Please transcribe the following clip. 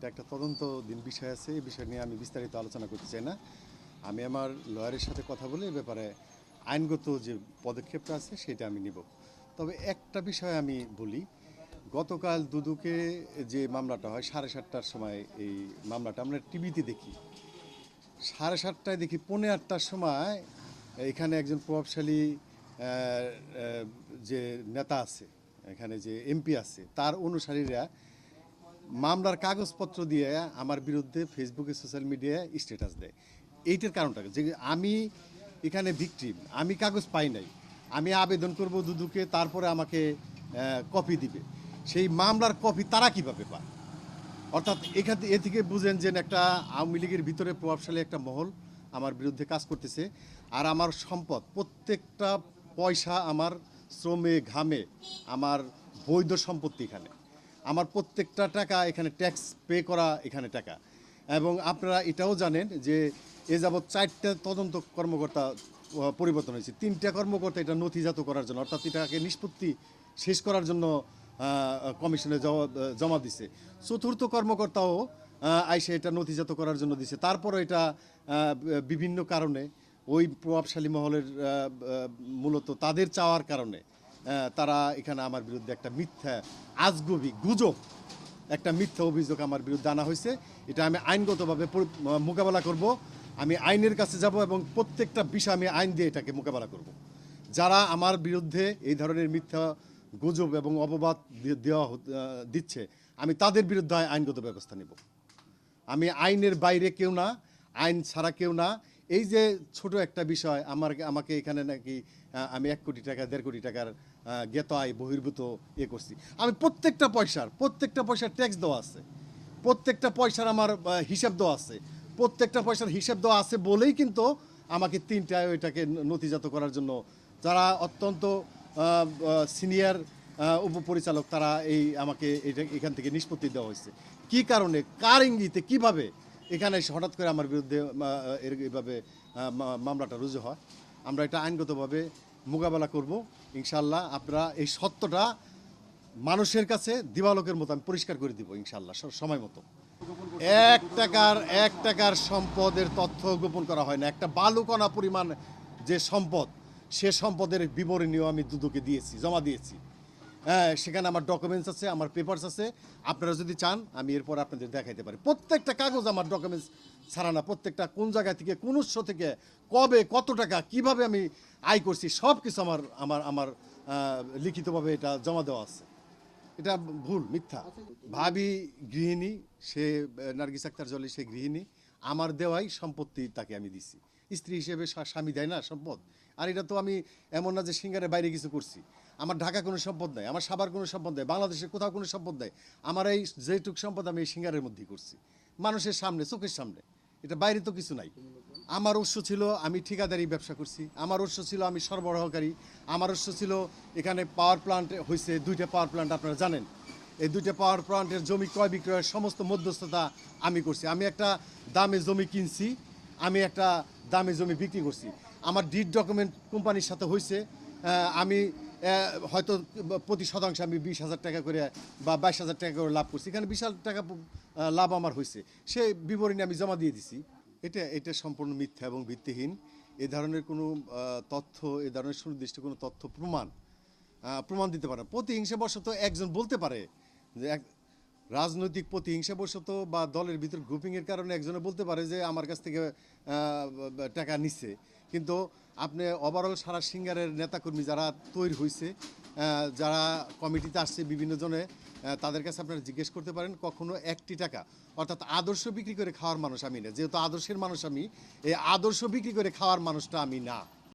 এটা একটা তদন্ত দিন বিষয় আছে, এই বিষয় নিয়ে আমি বিস্তারিত আলোচনা করতে চাই না। আমি আমার লয়ারের সাথে কথা বলে এ ব্যাপারে আইনগত যে পদক্ষেপটা আছে সেটা আমি নিব। তবে একটা বিষয় আমি বলি, গতকাল দুদুকে যে মামলাটা হয়, সাড়ে সাতটার সময় এই মামলাটা আমরা টিভিতে দেখি। সাড়ে সাতটায় দেখি, পৌনে আটটার সময় এখানে একজন প্রভাবশালী যে নেতা আছে, এখানে যে এমপি আছে, তার অনুসারীরা মামলার কাগজপত্র দিয়ে আমার বিরুদ্ধে ফেসবুকে, সোশ্যাল মিডিয়ায় স্ট্যাটাস দেয়। এইটার কারণটা যে আমি এখানে ভিকটিম আমি কাগজ পাই নাই। আমি আবেদন করব দুদুকে, তারপরে আমাকে কপি দিবে। সেই মামলার কপি তারা কীভাবে পায়? অর্থাৎ এখান এ থেকে বুঝেন যে একটা আওয়ামী লীগের ভিতরে প্রভাবশালী একটা মহল আমার বিরুদ্ধে কাজ করতেছে। আর আমার সম্পদ, প্রত্যেকটা পয়সা আমার শ্রমে, ঘামে, আমার বৈধ সম্পত্তি এখানে। আমার প্রত্যেকটা টাকা এখানে ট্যাক্স পে করা এখানে টাকা। এবং আপনারা এটাও জানেন যে এ যাবৎ চারটা তদন্ত কর্মকর্তা পরিবর্তন হয়েছে। তিনটা কর্মকর্তা এটা নথিজাত করার জন্য, অর্থাৎ এটাকে নিষ্পত্তি শেষ করার জন্য কমিশনে জমা দিছে। চতুর্থ কর্মকর্তাও আইসে এটা নথিজাত করার জন্য দিছে। তারপরও এটা বিভিন্ন কারণে ওই প্রভাবশালী মহলের মূলত তাদের চাওয়ার কারণে তারা এখানে আমার বিরুদ্ধে একটা মিথ্যা আজগবি গুজব, একটা মিথ্যা অভিযোগ আমার বিরুদ্ধে আনা হয়েছে। এটা আমি আইনগতভাবে মোকাবেলা করব। আমি আইনের কাছে যাব এবং প্রত্যেকটা বিষয় আমি আইন দিয়ে এটাকে মোকাবেলা করব। যারা আমার বিরুদ্ধে এই ধরনের মিথ্যা গুজব এবং অপবাদ দেওয়া দিচ্ছে, আমি তাদের বিরুদ্ধে আইনগত ব্যবস্থা নেব। আমি আইনের বাইরে কেউ না, আইন ছাড়া কেউ না। এই যে ছোট একটা বিষয়, আমার, আমাকে এখানে নাকি আমি এক কোটি টাকা, দেড় কোটি টাকার আয় বহির্ভূত ইয়ে করছি। আমি প্রত্যেকটা পয়সার প্রত্যেকটা পয়সার ট্যাক্স দেওয়া আছে। প্রত্যেকটা পয়সার আমার হিসাব দেওয়া আছে। প্রত্যেকটা পয়সার হিসাব দেওয়া আছে বলেই কিন্তু আমাকে তিনটা ওইটাকে নথিজাত করার জন্য যারা অত্যন্ত সিনিয়র উপপরিচালক, তারা এই আমাকে এটা এখান থেকে নিষ্পত্তি দেওয়া হয়েছে। কি কারণে, কার ইঙ্গিতে, কীভাবে এখানে হঠাৎ করে আমার বিরুদ্ধে এইভাবে মামলাটা রুজু হয়, আমরা এটা আইনগতভাবে মোকাবেলা করব। ইনশাল্লাহ আপনারা এই সত্যটা মানুষের কাছে দিবালোকের মতো আমি পরিষ্কার করে দিব ইনশাল্লাহ সময় মতো। এক টাকার এক টাকার সম্পদের তথ্য গোপন করা হয় না। একটা বালুকণা পরিমাণ যে সম্পদ, সে সম্পদের বিবরণীয় আমি দুদুকে দিয়েছি, জমা দিয়েছি। হ্যাঁ সেখানে আমার ডকুমেন্টস আছে, আমার পেপারস আছে। আপনারা যদি চান, আমি এরপর আপনাদের দেখাইতে পারি। প্রত্যেকটা কাগজ আমার ডকুমেন্টস ছাড়া না। প্রত্যেকটা কোন জায়গা থেকে, কোন উৎস থেকে, কবে, কত টাকা, কীভাবে আমি আয় করছি সব কিছু আমার আমার আমার লিখিতভাবে এটা জমা দেওয়া আছে। এটা ভুল, মিথ্যা। ভাবি গৃহিণী, সে নার্গিস আক্তার জলে সে গৃহিণী। আমার দেওয়াই সম্পত্তি তাকে আমি দিছি। স্ত্রী হিসেবে স্বামী দেয় না সম্পদ। আর এটা তো আমি এমন না যে সিঙ্গারের বাইরে কিছু করছি। আমার ঢাকা কোনো সম্পদ নাই, আমার সাবার কোনো সম্পদ নাই, বাংলাদেশের কোথাও কোনো সম্পদ নাই। আমার এই যেটুক সম্পদ আমি এই সিঙ্গারের মধ্যেই করছি। মানুষের সামনে, চোখের সামনে, এটা বাইরে তো কিছু নাই। আমার উৎস ছিল আমি ঠিকাদারি ব্যবসা করছি, আমার উৎস ছিল আমি সরবরাহকারী, আমার উৎস ছিল এখানে পাওয়ার প্লান্ট হয়েছে দুইটা পাওয়ার প্লান্ট আপনারা জানেন। এই দুইটা পাওয়ার প্লান্টের জমি ক্রয় বিক্রয়ের সমস্ত মধ্যস্থতা আমি করছি। আমি একটা দামে জমি কিনছি, আমি একটা দামে জমি বিক্রি করছি। আমার ডিড ডকুমেন্ট কোম্পানির সাথে হয়েছে আমি হয়তো প্রতি শতাংশে আমি বিশ হাজার টাকা করে বা বাইশ হাজার টাকা করে লাভ করছি। এখানে বিশাল টাকা লাভ আমার হয়েছে সে বিবরণী আমি জমা দিয়ে দিছি। এটা এটা সম্পূর্ণ মিথ্যা এবং ভিত্তিহীন। এ ধরনের কোনো তথ্য, এ ধরনের সুনির্দিষ্ট কোনো তথ্য, প্রমাণ প্রমাণ দিতে পারে না। প্রতিহিংসাবশত একজন বলতে পারে যে রাজনৈতিক প্রতিহিংসাবশত বা দলের ভিতর গ্রুপিংয়ের কারণে একজনে বলতে পারে যে, আমার কাছ থেকে টাকা নিচ্ছে কিন্তু আপনি ওভারঅল সারা সিঙ্গারের নেতাকর্মী যারা তৈরি হয়েছে যারা কমিটিতে আসছে বিভিন্ন জনে তাদের কাছে আপনারা জিজ্ঞেস করতে পারেন, কখনো একটি টাকা? অর্থাৎ আদর্শ বিক্রি করে খাওয়ার মানুষ আমি না। যেহেতু আদর্শের মানুষ আমি, এই আদর্শ বিক্রি করে খাওয়ার মানুষটা আমি না।